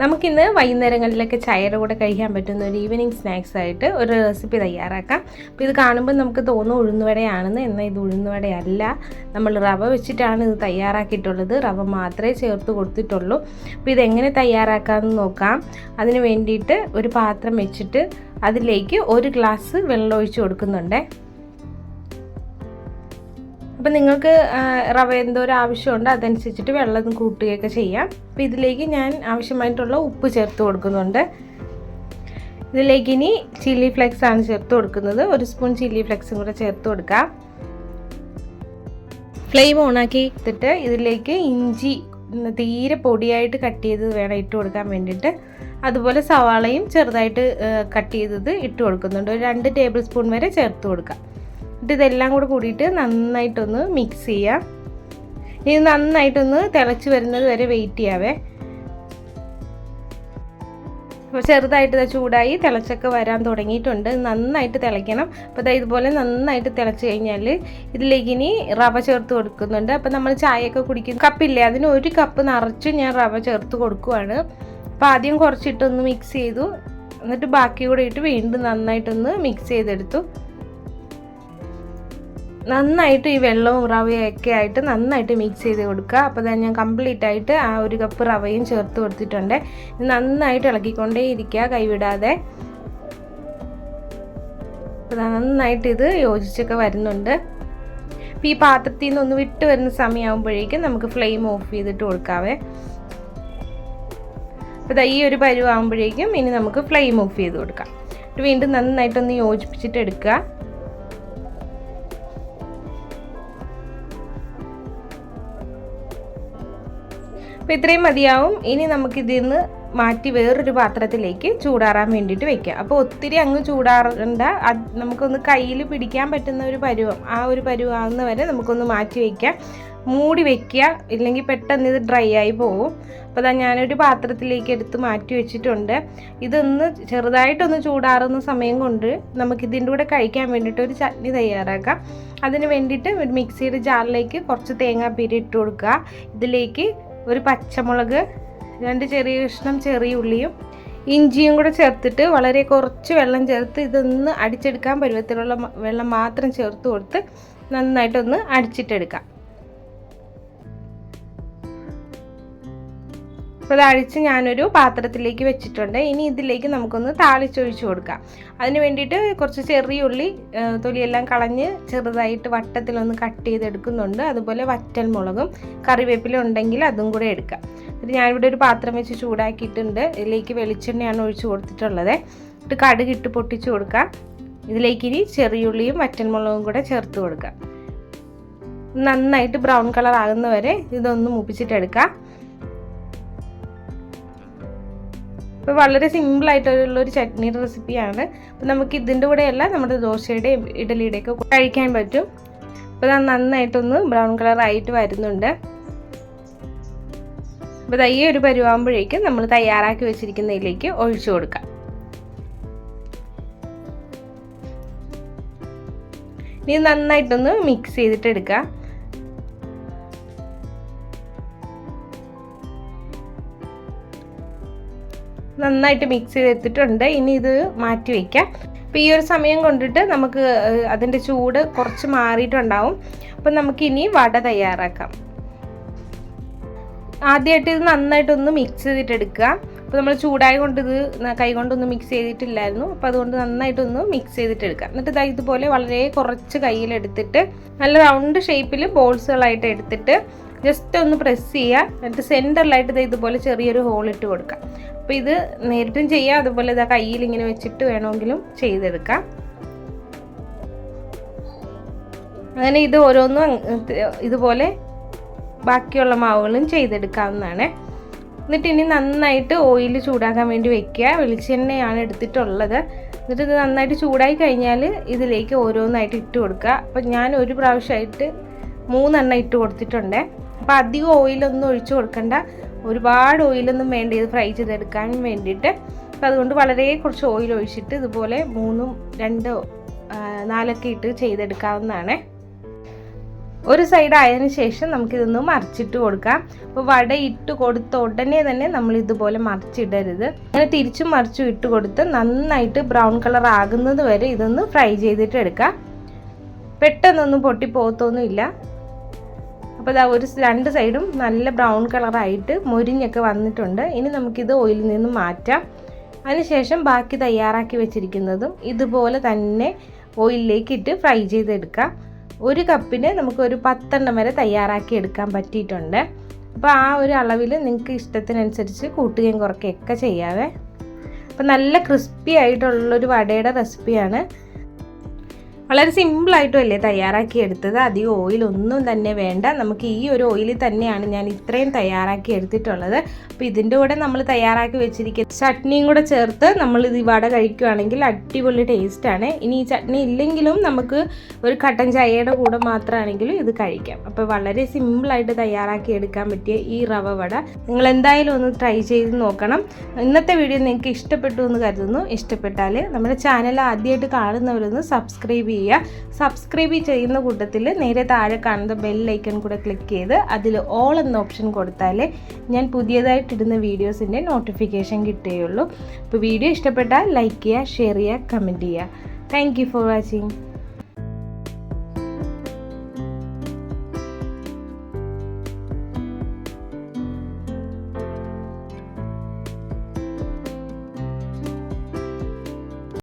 നമുക്കിന്ന് വൈകുന്നേരങ്ങളിലൊക്കെ ചായയുടെ കൂടെ കഴിക്കാൻ പറ്റുന്ന ഒരു ഈവനിങ് സ്നാക്സ് ആയിട്ട് ഒരു റെസിപ്പി തയ്യാറാക്കാം. അപ്പോൾ ഇത് കാണുമ്പോൾ നമുക്ക് തോന്നും ഉഴുന്നുവടയാണെന്ന്. എന്നാൽ ഇത് ഉഴുന്നുവടയല്ല. നമ്മൾ റവ വെച്ചിട്ടാണ് ഇത് തയ്യാറാക്കിയിട്ടുള്ളത്. റവ മാത്രമേ ചേർത്ത് കൊടുത്തിട്ടുള്ളൂ. അപ്പോൾ ഇതെങ്ങനെ തയ്യാറാക്കാമെന്ന് നോക്കാം. അതിന് വേണ്ടിയിട്ട് ഒരു പാത്രം വെച്ചിട്ട് അതിലേക്ക് ഒരു ഗ്ലാസ് വെള്ളം ഒഴിച്ച് കൊടുക്കുന്നുണ്ട്. അപ്പം നിങ്ങൾക്ക് റവ എന്തോരം ആവശ്യമുണ്ട് അതനുസരിച്ചിട്ട് വെള്ളം കൂട്ടുകയൊക്കെ ചെയ്യാം. അപ്പോൾ ഇതിലേക്ക് ഞാൻ ആവശ്യമായിട്ടുള്ള ഉപ്പ് ചേർത്ത് കൊടുക്കുന്നുണ്ട്. ഇതിലേക്ക് ഇനി ചില്ലി ഫ്ലെക്സ് ആണ് ചേർത്ത് കൊടുക്കുന്നത്. ഒരു സ്പൂൺ ചില്ലി ഫ്ലെക്സും കൂടെ ചേർത്ത് കൊടുക്കാം. ഫ്ലെയിം ഓണാക്കി എടുത്തിട്ട് ഇതിലേക്ക് ഇഞ്ചി തീരെ പൊടിയായിട്ട് കട്ട് ചെയ്ത് വേണം ഇട്ട് കൊടുക്കാൻ വേണ്ടിയിട്ട്. അതുപോലെ സവാളയും ചെറുതായിട്ട് കട്ട് ചെയ്തത് ഇട്ട് കൊടുക്കുന്നുണ്ട്. ഒരു രണ്ട് ടേബിൾ സ്പൂൺ വരെ ചേർത്ത് കൊടുക്കാം. എന്നിട്ട് ഇതെല്ലാം കൂടെ കൂടിയിട്ട് നന്നായിട്ടൊന്ന് മിക്സ് ചെയ്യാം. ഇത് നന്നായിട്ടൊന്ന് തിളച്ച് വരുന്നത് വരെ വെയിറ്റ് ചെയ്യാവേ. അപ്പോൾ ചെറുതായിട്ട് ചൂടായി തിളച്ചൊക്കെ വരാൻ തുടങ്ങിയിട്ടുണ്ട്. നന്നായിട്ട് തിളയ്ക്കണം. അപ്പോൾ അതായത് ഇതുപോലെ നന്നായിട്ട് തിളച്ച് കഴിഞ്ഞാൽ ഇതിലേക്ക് ഇനി റവ ചേർത്ത് കൊടുക്കുന്നുണ്ട്. അപ്പോൾ നമ്മൾ ചായയൊക്കെ കുടിക്കുന്ന കപ്പില്ലേ? അതിന് ഒരു കപ്പ് നിറച്ച് ഞാൻ റവ ചേർത്ത് കൊടുക്കുവാണ്. അപ്പോൾ ആദ്യം കുറച്ചിട്ടൊന്ന് മിക്സ് ചെയ്തു. എന്നിട്ട് ബാക്കി കൂടെ ഇട്ട് വീണ്ടും നന്നായിട്ടൊന്ന് മിക്സ് ചെയ്തെടുത്തു. നന്നായിട്ട് ഈ വെള്ളവും റവയും ഒക്കെ ആയിട്ട് നന്നായിട്ട് മിക്സ് ചെയ്ത് കൊടുക്കുക. അപ്പോൾ തന്നെ ഞാൻ കംപ്ലീറ്റ് ആയിട്ട് ആ ഒരു കപ്പ് റവയും ചേർത്ത് കൊടുത്തിട്ടുണ്ട്. നന്നായിട്ട് ഇളക്കിക്കൊണ്ടേ ഇരിക്കുക കൈവിടാതെ നന്നായിട്ട് ഇത് യോജിച്ചൊക്കെ വരുന്നുണ്ട്. അപ്പോൾ ഈ പാത്രത്തിൽ നിന്ന് ഒന്ന് വിട്ട് വരുന്ന സമയമാകുമ്പോഴേക്കും നമുക്ക് ഫ്ലെയിം ഓഫ് ചെയ്തിട്ട് കൊടുക്കാവേ. അപ്പോൾ ദാ ഈ ഒരു പരുവാകുമ്പോഴേക്കും ഇനി നമുക്ക് ഫ്ലെയിം ഓഫ് ചെയ്ത് കൊടുക്കാം. വീണ്ടും നന്നായിട്ടൊന്ന് യോജിപ്പിച്ചിട്ട് എടുക്കുക. അപ്പോൾ ഇത്രയും മതിയാവും. ഇനി നമുക്കിതിൽ നിന്ന് മാറ്റി വേറൊരു പാത്രത്തിലേക്ക് ചൂടാറാൻ വേണ്ടിയിട്ട് വെക്കുക അപ്പോൾ ഒത്തിരി അങ്ങ് ചൂടാറണ്ട. അത് നമുക്കൊന്ന് കയ്യിൽ പിടിക്കാൻ പറ്റുന്ന ഒരു പരുവം ആ ഒരു പരുവാകുന്ന വരെ നമുക്കൊന്ന് മാറ്റി വയ്ക്കാം മൂടി വെക്കുക. ഇല്ലെങ്കിൽ പെട്ടെന്ന് ഇത് ഡ്രൈ ആയി പോകും അപ്പോൾ അതാ ഞാനൊരു പാത്രത്തിലേക്ക് എടുത്ത് മാറ്റി വെച്ചിട്ടുണ്ട്. ഇതൊന്ന് ചെറുതായിട്ടൊന്ന് ചൂടാറുന്ന സമയം കൊണ്ട് നമുക്കിതിന്റെ കൂടെ കഴിക്കാൻ വേണ്ടിയിട്ട് ഒരു ചട്നി തയ്യാറാക്കാം. അതിന് വേണ്ടിയിട്ട് ഒരു മിക്സിയുടെ ജാറിലേക്ക് കുറച്ച് തേങ്ങാപ്പീരി ഇട്ട് കൊടുക്കുക. ഇതിലേക്ക് ഒരു പച്ചമുളക് രണ്ട് ചെറിയ കഷ്ണം ചെറിയ ഉള്ളിയും ഇഞ്ചിയും കൂടെ ചേർത്തിട്ട് വളരെ കുറച്ച് വെള്ളം ചേർത്ത് ഇതൊന്ന് അടിച്ചെടുക്കാൻ പരുവത്തിലുള്ള വെള്ളം മാത്രം ചേർത്ത് കൊടുത്ത് നന്നായിട്ടൊന്ന് അടിച്ചിട്ടെടുക്കാം. അപ്പോൾ അത് അഴിച്ച് ഞാനൊരു പാത്രത്തിലേക്ക് വെച്ചിട്ടുണ്ട്. ഇനി ഇതിലേക്ക് നമുക്കൊന്ന് താളിച്ചൊഴിച്ച് കൊടുക്കാം. അതിന് വേണ്ടിയിട്ട് കുറച്ച് ചെറിയ ഉള്ളി തൊലിയെല്ലാം കളഞ്ഞ് ചെറുതായിട്ട് വട്ടത്തിലൊന്ന് കട്ട് ചെയ്തെടുക്കുന്നുണ്ട്. അതുപോലെ വറ്റൽ മുളകും കറിവേപ്പില ഉണ്ടെങ്കിൽ അതും കൂടെ എടുക്കാം. എന്നിട്ട് ഞാനിവിടെ ഒരു പാത്രം വെച്ച് ചൂടാക്കിയിട്ടുണ്ട്. ഇതിലേക്ക് വെളിച്ചെണ്ണയാണ് ഒഴിച്ച് കൊടുത്തിട്ടുള്ളത്. എന്നിട്ട് കടുക് ഇട്ട് പൊട്ടിച്ച് കൊടുക്കാം. ഇതിലേക്ക് ഇനി ചെറിയുള്ളിയും വറ്റൽമുളകും കൂടെ ചേർത്ത് കൊടുക്കാം. നന്നായിട്ട് ബ്രൗൺ കളർ ആകുന്ന വരെ ഇതൊന്ന് മുപ്പിച്ചിട്ടെടുക്കാം. അപ്പോൾ വളരെ സിമ്പിളായിട്ടുള്ള ഒരു ചട്നി റെസിപ്പിയാണ്. അപ്പോൾ നമുക്ക് ഇതിന്റെ കൂടെയല്ല നമ്മുടെ ദോശയുടെയും ഇഡലിയുടെയൊക്കെ കഴിക്കാൻ പറ്റും. അപ്പോൾ അത് നന്നായിട്ടൊന്ന് ബ്രൗൺ കളർ ആയിട്ട് വരുന്നുണ്ട്. അപ്പോൾ തയ്യ ഒരു പരുവാകുമ്പോഴേക്കും നമ്മൾ തയ്യാറാക്കി വെച്ചിരിക്കുന്നതിലേക്ക് ഒഴിച്ചു കൊടുക്കാം. ഇനി നന്നായിട്ടൊന്ന് മിക്സ് ചെയ്തിട്ട് നന്നായിട്ട് മിക്സ് ചെയ്തെടുത്തിട്ടുണ്ട്. ഇനി ഇത് മാറ്റി വയ്ക്കാം അപ്പോൾ ഈ ഒരു സമയം കൊണ്ടിട്ട് നമുക്ക് അതിന്റെ ചൂട് കുറച്ച് മാറിയിട്ടുണ്ടാവും. അപ്പം നമുക്കിനി വട തയ്യാറാക്കാം. ആദ്യമായിട്ട് ഇത് നന്നായിട്ടൊന്ന് മിക്സ് ചെയ്തിട്ട് എടുക്കുക അപ്പോൾ നമ്മൾ ചൂടായ കൊണ്ട് ഇത് കൈകൊണ്ടൊന്നും മിക്സ് ചെയ്തിട്ടില്ലായിരുന്നു. അപ്പോൾ അതുകൊണ്ട് നന്നായിട്ടൊന്ന് മിക്സ് ചെയ്തിട്ട് എടുക്കുക എന്നിട്ട് ഇതാ ഇതുപോലെ വളരെ കുറച്ച് കയ്യിലെടുത്തിട്ട് നല്ല റൗണ്ട് ഷേപ്പിൽ ബോൾസുകളായിട്ട് എടുത്തിട്ട് ജസ്റ്റ് ഒന്ന് പ്രസ് ചെയ്യുക. എന്നിട്ട് സെന്ററിലായിട്ട് ഇത് ഇതുപോലെ ചെറിയൊരു ഹോൾ ഇട്ട് കൊടുക്കുക. അപ്പോൾ ഇത് നേരിട്ടും ചെയ്യാം. അതുപോലെ ഇതാ കയ്യിൽ ഇങ്ങനെ വെച്ചിട്ട് വേണമെങ്കിലും ചെയ്തെടുക്കാം. അങ്ങനെ ഇത് ഓരോന്നും ഇതുപോലെ ബാക്കിയുള്ള മാവുകളും ചെയ്തെടുക്കാവുന്നതാണ്. എന്നിട്ട് ഇനി നന്നായിട്ട് ഓയിൽ ചൂടാക്കാൻ വേണ്ടി വെക്കുക. വെളിച്ചെണ്ണയാണ് എടുത്തിട്ടുള്ളത്. എന്നിട്ട് ഇത് നന്നായിട്ട് ചൂടായി കഴിഞ്ഞാൽ ഇതിലേക്ക് ഓരോന്നായിട്ട് ഇട്ട് കൊടുക്കുക. അപ്പം ഞാൻ ഒരു പ്രാവശ്യമായിട്ട് മൂന്നെണ്ണം ഇട്ട് കൊടുത്തിട്ടുണ്ട്. അപ്പോൾ അധികം ഓയിലൊന്നും ഒഴിച്ചു കൊടുക്കണ്ട. ഒരുപാട് ഓയിലൊന്നും വേണ്ട ഇത് ഫ്രൈ ചെയ്തെടുക്കാൻ വേണ്ടിയിട്ട്. അപ്പോൾ അതുകൊണ്ട് വളരെ കുറച്ച് ഓയിൽ ഒഴിച്ചിട്ട് ഇതുപോലെ മൂന്നും രണ്ടോ നാലൊക്കെ ഇട്ട് ചെയ്തെടുക്കാവുന്നതാണ്. ഒരു സൈഡ് ആയതിനു ശേഷം നമുക്കിതൊന്ന് മറിച്ചിട്ട് കൊടുക്കാം. അപ്പോൾ വട ഇട്ട് കൊടുത്ത ഉടനെ തന്നെ നമ്മൾ ഇതുപോലെ മറിച്ചിടരുത്. അങ്ങനെ തിരിച്ചും മറിച്ചും ഇട്ട് കൊടുത്ത് നന്നായിട്ട് ബ്രൗൺ കളർ ആകുന്നത് വരെ ഇതൊന്ന് ഫ്രൈ ചെയ്തിട്ട് എടുക്കാം. പെട്ടെന്നൊന്നും പൊട്ടി പോകത്തൊന്നുമില്ല അപ്പോൾ ഇതാ ഒരു രണ്ട് സൈഡും നല്ല ബ്രൗൺ കളറായിട്ട് മൊരിഞ്ഞൊക്കെ വന്നിട്ടുണ്ട്. ഇനി നമുക്കിത് ഓയിലിൽ നിന്ന് മാറ്റാം. അതിനുശേഷം ബാക്കി തയ്യാറാക്കി വെച്ചിരിക്കുന്നതും ഇതുപോലെ തന്നെ ഓയിലിലേക്ക് ഇട്ട് ഫ്രൈ ചെയ്തെടുക്കാം. ഒരു കപ്പിന് നമുക്ക് ഒരു പത്തെണ്ണം വരെ തയ്യാറാക്കി എടുക്കാൻ പറ്റിയിട്ടുണ്ട്. അപ്പോൾ ആ ഒരു അളവിൽ നിങ്ങൾക്ക് ഇഷ്ടത്തിനനുസരിച്ച് കൂട്ടുകയും കുറയ്ക്കുകയൊക്കെ ചെയ്യാവേ. അപ്പോൾ നല്ല ക്രിസ്പി ആയിട്ടുള്ളൊരു വടയുടെ റെസിപ്പിയാണ് വളരെ സിമ്പിളായിട്ടും അല്ലേ തയ്യാറാക്കി എടുത്തത്? അധികം ഓയിലൊന്നും തന്നെ വേണ്ട. നമുക്ക് ഈ ഒരു ഓയിലിൽ തന്നെയാണ് ഞാൻ ഇത്രയും തയ്യാറാക്കി എടുത്തിട്ടുള്ളത്. അപ്പോൾ ഇതിന്റെ കൂടെ നമ്മൾ തയ്യാറാക്കി വെച്ചിരിക്കുന്ന ചട്നിയും കൂടെ ചേർത്ത് നമ്മൾ ഇത് വട കഴിക്കുകയാണെങ്കിൽ അടിപൊളി ടേസ്റ്റാണ് ഇനി ഈ ചട്നി ഇല്ലെങ്കിലും നമുക്ക് ഒരു കട്ടൻ ചായയുടെ കൂടെ മാത്രമാണെങ്കിലും ഇത് കഴിക്കാം. അപ്പോൾ വളരെ സിമ്പിളായിട്ട് തയ്യാറാക്കി എടുക്കാൻ പറ്റിയ ഈ റവ വട. നിങ്ങൾ എന്തായാലും ഒന്ന് ട്രൈ ചെയ്ത് നോക്കണം. ഇന്നത്തെ വീഡിയോ നിങ്ങൾക്ക് ഇഷ്ടപ്പെട്ടു എന്ന് കരുതുന്നു. ഇഷ്ടപ്പെട്ടാൽ നമ്മുടെ ചാനൽ ആദ്യമായിട്ട് കാണുന്നവരൊന്ന് സബ്സ്ക്രൈബ് ചെയ്യുക സബ്സ്ക്രൈബ് ചെയ്യുന്ന കൂട്ടത്തിൽ നേരെ താഴെ കാണുന്ന ബെൽ ഐക്കൺ കൂടെ ക്ലിക്ക് ചെയ്ത് അതിൽ ഓൾ എന്ന ഓപ്ഷൻ കൊടുത്താലേ ഞാൻ പുതിയതായിട്ടിടുന്ന വീഡിയോസിന്റെ നോട്ടിഫിക്കേഷൻ കിട്ടുകയുള്ളൂ. അപ്പോൾ വീഡിയോ ഇഷ്ടപ്പെട്ടാൽ ലൈക്ക് ചെയ്യുക ഷെയർ ചെയ്യുക കമന്റ് ചെയ്യുക. Thank for watching